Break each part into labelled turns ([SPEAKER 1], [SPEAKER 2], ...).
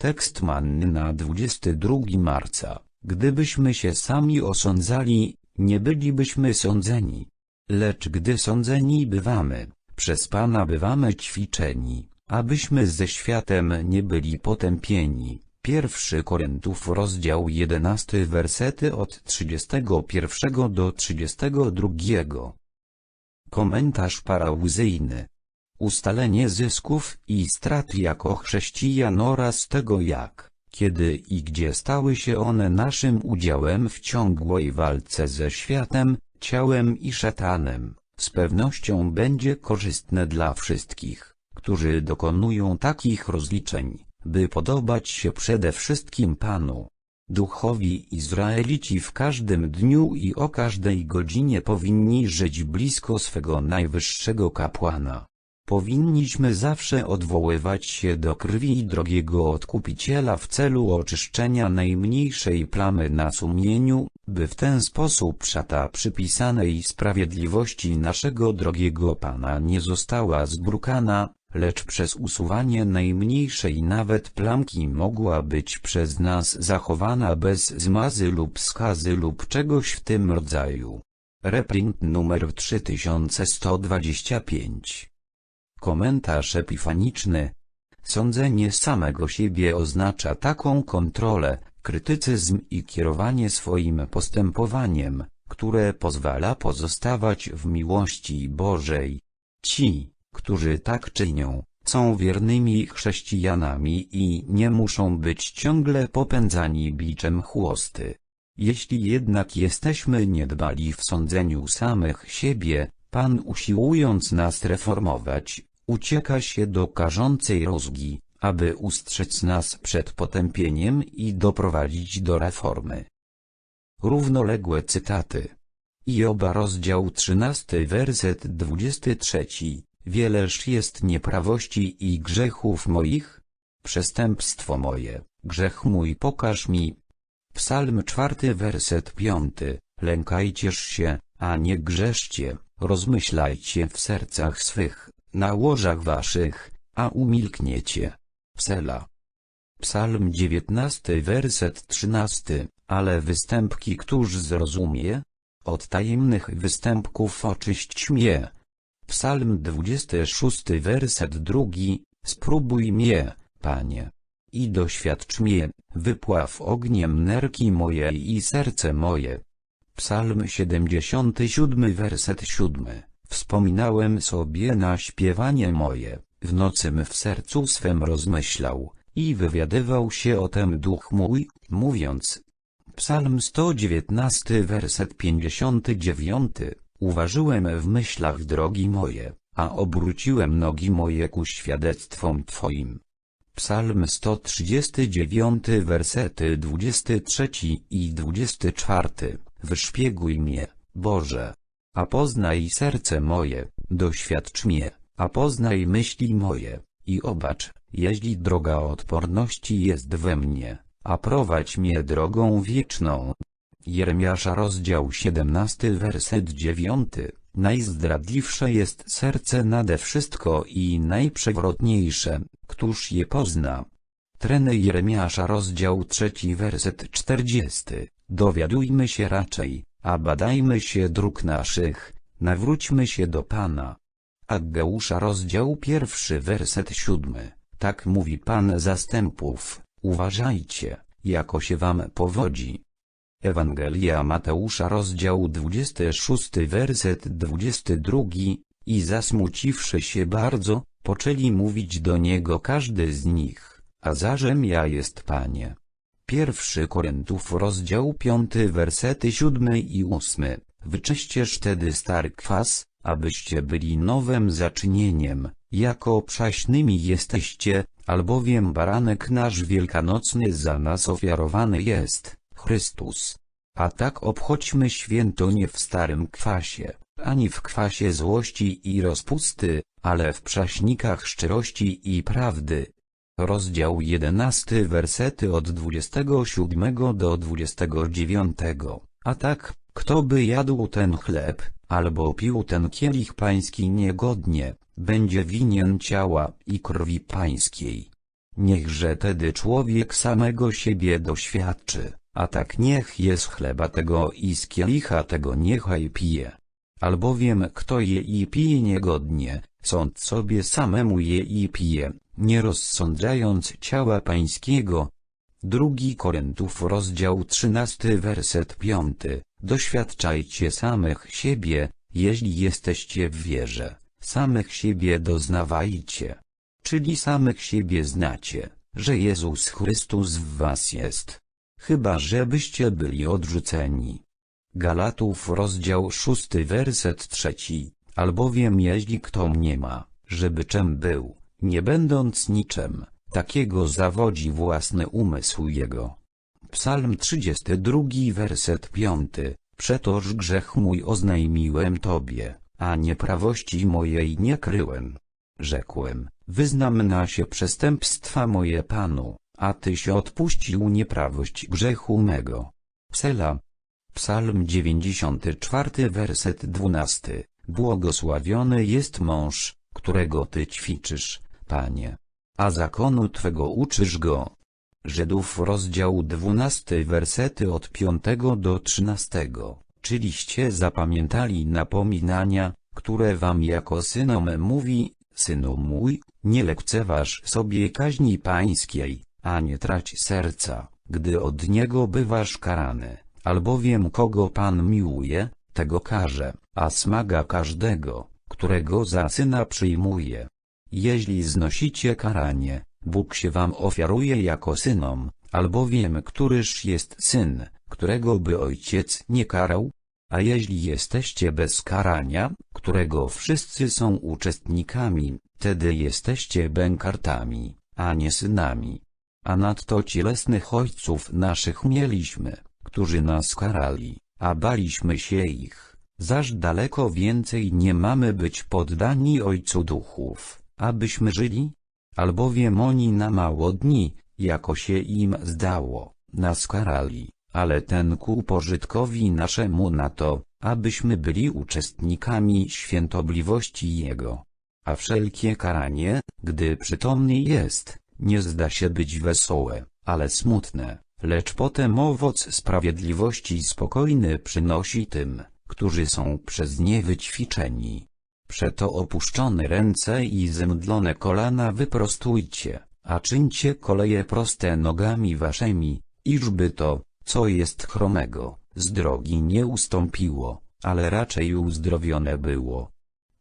[SPEAKER 1] Tekst manny na 22 marca. Gdybyśmy się sami osądzali, nie bylibyśmy sądzeni. Lecz gdy sądzeni bywamy, przez Pana bywamy ćwiczeni, abyśmy ze światem nie byli potępieni. Pierwszy Koryntów rozdział 11 wersety od 31 do 32. Komentarz parauzyjny. Ustalenie zysków i strat jako chrześcijan oraz tego jak, kiedy i gdzie stały się one naszym udziałem w ciągłej walce ze światem, ciałem i szatanem, z pewnością będzie korzystne dla wszystkich, którzy dokonują takich rozliczeń, by podobać się przede wszystkim Panu. Duchowi Izraelici w każdym dniu i o każdej godzinie powinni żyć blisko swego najwyższego kapłana. Powinniśmy zawsze odwoływać się do krwi drogiego odkupiciela w celu oczyszczenia najmniejszej plamy na sumieniu, by w ten sposób szata przypisanej sprawiedliwości naszego drogiego Pana nie została zbrukana, lecz przez usuwanie najmniejszej nawet plamki mogła być przez nas zachowana bez zmazy lub skazy lub czegoś w tym rodzaju. Reprint numer 3125 Komentarz epifaniczny Sądzenie samego siebie oznacza taką kontrolę, krytycyzm i kierowanie swoim postępowaniem, które pozwala pozostawać w miłości Bożej. Ci, którzy tak czynią, są wiernymi chrześcijanami i nie muszą być ciągle popędzani biczem chłosty. Jeśli jednak jesteśmy niedbali w sądzeniu samych siebie, Pan usiłując nas reformować, ucieka się do karzącej rozgi, aby ustrzec nas przed potępieniem i doprowadzić do reformy. Równoległe cytaty. Joba rozdział 13 werset 23 Wieleż jest nieprawości i grzechów moich? Przestępstwo moje, grzech mój pokaż mi. Psalm 4 werset 5 Lękajcież się, a nie grzeszcie, rozmyślajcie w sercach swych, na łożach waszych, a umilkniecie. Sela. Psalm 19 werset 13 Ale występki któż zrozumie? Od tajemnych występków oczyść mnie. Psalm 26 werset drugi Spróbuj mnie, Panie. I doświadcz mnie, wypław ogniem nerki moje i serce moje. Psalm 77 werset 7 Wspominałem sobie na śpiewanie moje, w nocym w sercu swem rozmyślał, i wywiadywał się o tem duch mój, mówiąc. Psalm 119 werset 59 Uważyłem w myślach drogi moje, a obróciłem nogi moje ku świadectwom Twoim. Psalm 139 wersety 23 i 24 Wyszpieguj mnie, Boże, a poznaj serce moje, doświadcz mnie, a poznaj myśli moje, i obacz, jeśli droga odporności jest we mnie, a prowadź mnie drogą wieczną. Jeremiasza rozdział 17 werset 9 Najzdradliwsze jest serce nade wszystko i najprzewrotniejsze, któż je pozna. Treny Jeremiasza rozdział 3 werset 40 Dowiadujmy się raczej, a badajmy się dróg naszych, nawróćmy się do Pana. Aggeusza rozdział pierwszy werset siódmy. Tak mówi Pan zastępów, uważajcie, jako się wam powodzi. Ewangelia Mateusza rozdział 26 werset 22 i zasmuciwszy się bardzo, poczęli mówić do niego każdy z nich, a zarzem ja jest Panie. Pierwszy Koryntów rozdział 5 wersety 7 i 8 Wyczyścież tedy stary kwas, abyście byli nowym zaczynieniem, jako przaśnymi jesteście, albowiem baranek nasz wielkanocny za nas ofiarowany jest, Chrystus. A tak obchodźmy święto nie w starym kwasie, ani w kwasie złości i rozpusty, ale w przaśnikach szczerości i prawdy, Rozdział 11 wersety od 27 do 29. A tak, kto by jadł ten chleb, albo pił ten kielich pański niegodnie, będzie winien ciała i krwi pańskiej. niechże tedy człowiek samego siebie doświadczy, a tak niech jest chleba tego i z kielicha tego niechaj pije. Albowiem kto je i pije niegodnie, sąd sobie samemu je i pije, nie rozsądzając ciała pańskiego. Drugi Koryntów rozdział 13 werset 5 Doświadczajcie samych siebie, jeśli jesteście w wierze, samych siebie doznawajcie. Czyli samych siebie znacie, że Jezus Chrystus w was jest. Chyba żebyście byli odrzuceni. Galatów rozdział 6 werset 3 Albowiem jeśli kto mnie ma, żeby czym był, nie będąc niczym, takiego zawodzi własny umysł jego. Psalm 32 werset 5 Przetoż grzech mój oznajmiłem Tobie, a nieprawości mojej nie kryłem. Rzekłem, wyznam na się przestępstwa moje Panu, a Tyś odpuścił nieprawość grzechu mego. Sela. Psalm 94 werset 12 Błogosławiony jest mąż, którego Ty ćwiczysz, Panie, a zakonu Twego uczysz go. Żydów rozdział 12 wersety od 5 do 13, czyliście zapamiętali napominania, które wam jako synom mówi, synu mój, nie lekceważ sobie kaźni pańskiej, a nie trać serca, gdy od niego bywasz karany, albowiem kogo Pan miłuje, tego karze, a smaga każdego, którego za syna przyjmuje. Jeśli znosicie karanie, Bóg się wam ofiaruje jako synom, albowiem któryż jest syn, którego by ojciec nie karał? A jeśli jesteście bez karania, którego wszyscy są uczestnikami, wtedy jesteście bękartami, a nie synami. A nadto cielesnych ojców naszych mieliśmy, którzy nas karali, a baliśmy się ich, zaż daleko więcej nie mamy być poddani Ojcu Duchów, abyśmy żyli? Albowiem oni na mało dni, jako się im zdało, nas karali, ale ten ku pożytkowi naszemu na to, abyśmy byli uczestnikami świętobliwości Jego. A wszelkie karanie, gdy przytomny jest, nie zda się być wesołe, ale smutne, lecz potem owoc sprawiedliwości spokojny przynosi tym, którzy są przez nie wyćwiczeni. Przeto opuszczone ręce i zemdlone kolana wyprostujcie, a czyńcie koleje proste nogami waszymi, iżby to, co jest chromego, z drogi nie ustąpiło, ale raczej uzdrowione było.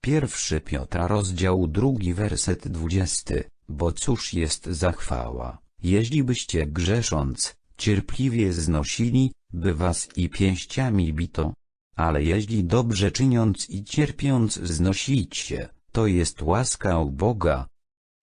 [SPEAKER 1] Pierwszy Piotra rozdział drugi werset dwudziesty, bo cóż jest zachwała, jeśli byście grzesząc, cierpliwie znosili, by was i pięściami bito, ale jeśli dobrze czyniąc i cierpiąc znosicie, to jest łaska u Boga.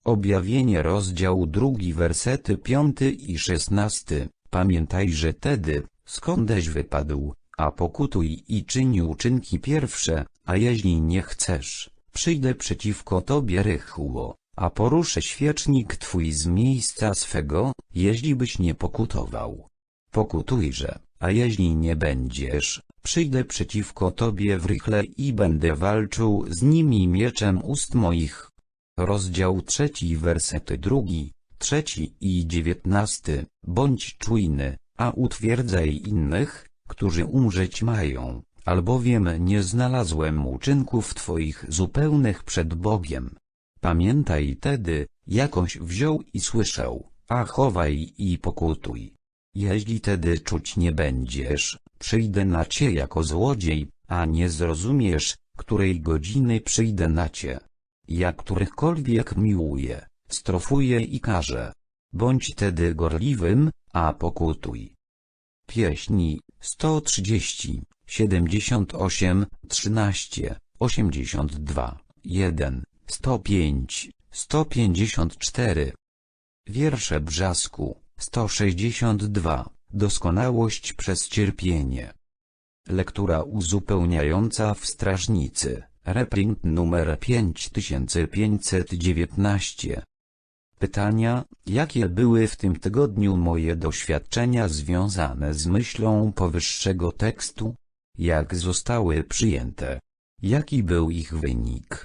[SPEAKER 1] Objawienie rozdział drugi wersety piąty i szesnasty. Pamiętaj, że tedy, skądeś wypadł, a pokutuj i czyń uczynki pierwsze, a jeśli nie chcesz, przyjdę przeciwko tobie rychło, a poruszę świecznik twój z miejsca swego, jeśli byś nie pokutował. Pokutujże, a jeśli nie będziesz, przyjdę przeciwko tobie w rychle i będę walczył z nimi mieczem ust moich. Rozdział trzeci wersety drugi, trzeci i dziewiętnasty, bądź czujny, a utwierdzaj innych, którzy umrzeć mają, albowiem nie znalazłem uczynków twoich zupełnych przed Bogiem. Pamiętaj tedy, jakąś wziął i słyszał, a chowaj i pokutuj. Jeśli tedy czuć nie będziesz, przyjdę na cię jako złodziej, a nie zrozumiesz, której godziny przyjdę na cię. Ja którychkolwiek miłuję, strofuję i każę. Bądź tedy gorliwym, a pokutuj. Pieśni 130, 78, 13, 82, 1, 105, 154. Wiersze Brzasku 162. Doskonałość przez cierpienie. Lektura uzupełniająca w Strażnicy, reprint numer 5519. Pytania, jakie były w tym tygodniu moje doświadczenia związane z myślą powyższego tekstu? Jak zostały przyjęte? Jaki był ich wynik?